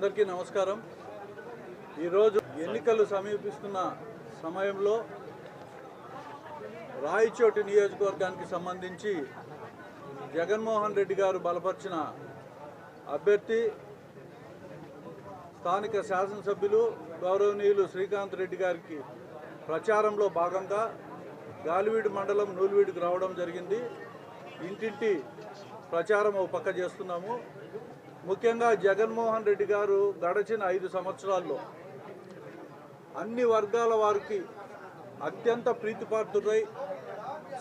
అందరికీ నమస్కారం. ఈరోజు ఎన్నికలు సమీపిస్తున్న సమయంలో రాయచోటి నియోజకవర్గానికి సంబంధించి జగన్మోహన్ రెడ్డి గారు బలపరిచిన అభ్యర్థి స్థానిక శాసనసభ్యులు గౌరవనీయులు శ్రీకాంత్ రెడ్డి గారికి ప్రచారంలో భాగంగా గాలివీడు మండలం నూలువీడికి రావడం జరిగింది. ఇంటింటి ప్రచారం ఒక పక్క చేస్తున్నాము. ముఖ్యంగా జగన్మోహన్ రెడ్డి గారు గడచిన ఐదు సంవత్సరాల్లో అన్ని వర్గాల వారికి అత్యంత ప్రీతిపాత్రుడై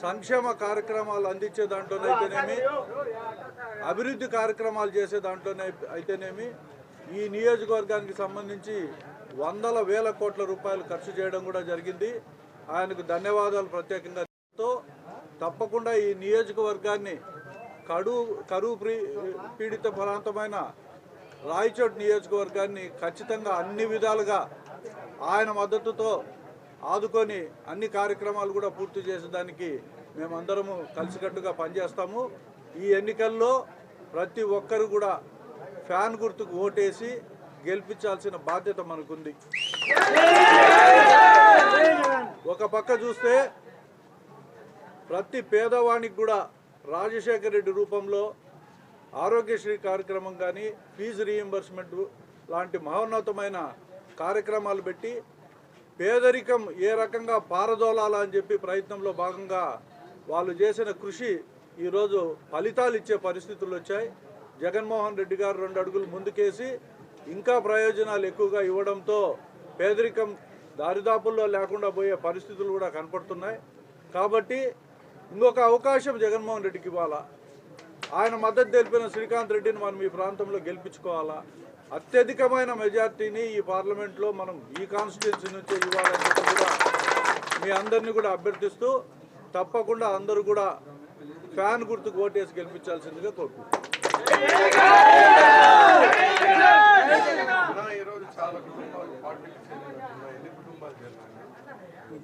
సంక్షేమ కార్యక్రమాలు అందించే దాంట్లోనైతేనేమి అభివృద్ధి కార్యక్రమాలు చేసే దాంట్లోనే అయితేనేమి ఈ నియోజకవర్గానికి సంబంధించి వందల వేల కోట్ల రూపాయలు ఖర్చు చేయడం కూడా జరిగింది. ఆయనకు ధన్యవాదాలు ప్రత్యేకంగా తప్పకుండా ఈ నియోజకవర్గాన్ని కడువు కరువు ప్రీ- పీడిత ప్రాంతమైన రాయచోట్ నియోజకవర్గాన్ని ఖచ్చితంగా అన్ని విధాలుగా ఆయన మద్దతుతో ఆదుకొని అన్ని కార్యక్రమాలు కూడా పూర్తి చేసేదానికి మేమందరము కలిసికట్టుగా పనిచేస్తాము. ఈ ఎన్నికల్లో ప్రతి ఒక్కరు కూడా ఫ్యాన్ గుర్తుకు ఓటేసి గెలిపించాల్సిన బాధ్యత మనకుంది. ఒక పక్క చూస్తే ప్రతి పేదవానికి కూడా రాజశేఖర రెడ్డి రూపంలో ఆరోగ్యశ్రీ కార్యక్రమం కానీ ఫీజు రీయింబర్స్మెంట్ లాంటి మహోన్నతమైన కార్యక్రమాలు పెట్టి పేదరికం ఏ రకంగా పారదోలాలా అని చెప్పి ప్రయత్నంలో భాగంగా వాళ్ళు చేసిన కృషి ఈరోజు ఫలితాలు ఇచ్చే పరిస్థితులు వచ్చాయి. జగన్మోహన్ రెడ్డి గారు రెండు అడుగులు ముందుకేసి ఇంకా ప్రయోజనాలు ఎక్కువగా ఇవ్వడంతో పేదరికం దారిదాపుల్లో లేకుండా పోయే పరిస్థితులు కూడా కనపడుతున్నాయి. కాబట్టి ఇంకొక అవకాశం జగన్మోహన్ రెడ్డికి ఇవ్వాలా ఆయన మద్దతు తెలిపిన శ్రీకాంత్ రెడ్డిని మనం ఈ ప్రాంతంలో గెలిపించుకోవాలా అత్యధికమైన మెజార్టీని ఈ పార్లమెంట్లో మనం ఈ కాన్స్టిట్యున్సీ నుంచే ఇవ్వాలని కూడా మీ అందరినీ కూడా అభ్యర్థిస్తూ తప్పకుండా అందరూ కూడా ఫ్యాన్ గుర్తుకు ఓటేసి గెలిపించాల్సిందిగా కోరుకుంటున్నాను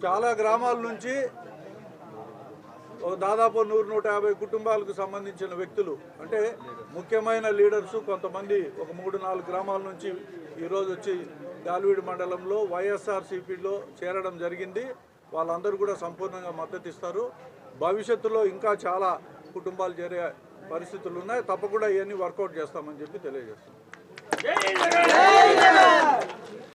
చాలా గ్రామాల నుంచి దాదాపు నూరు నూట యాభై కుటుంబాలకు సంబంధించిన వ్యక్తులు. అంటే ముఖ్యమైన లీడర్స్ కొంతమంది ఒక మూడు నాలుగు గ్రామాల నుంచి ఈరోజు వచ్చి గాలివీడు మండలంలో వైఎస్ఆర్సీపీలో చేరడం జరిగింది. వాళ్ళందరూ కూడా సంపూర్ణంగా మద్దతు ఇస్తారు. భవిష్యత్తులో ఇంకా చాలా కుటుంబాలు చేరే పరిస్థితులు ఉన్నాయి. తప్పకుండా ఇవన్నీ వర్కౌట్ చేస్తామని చెప్పి తెలియజేస్తాం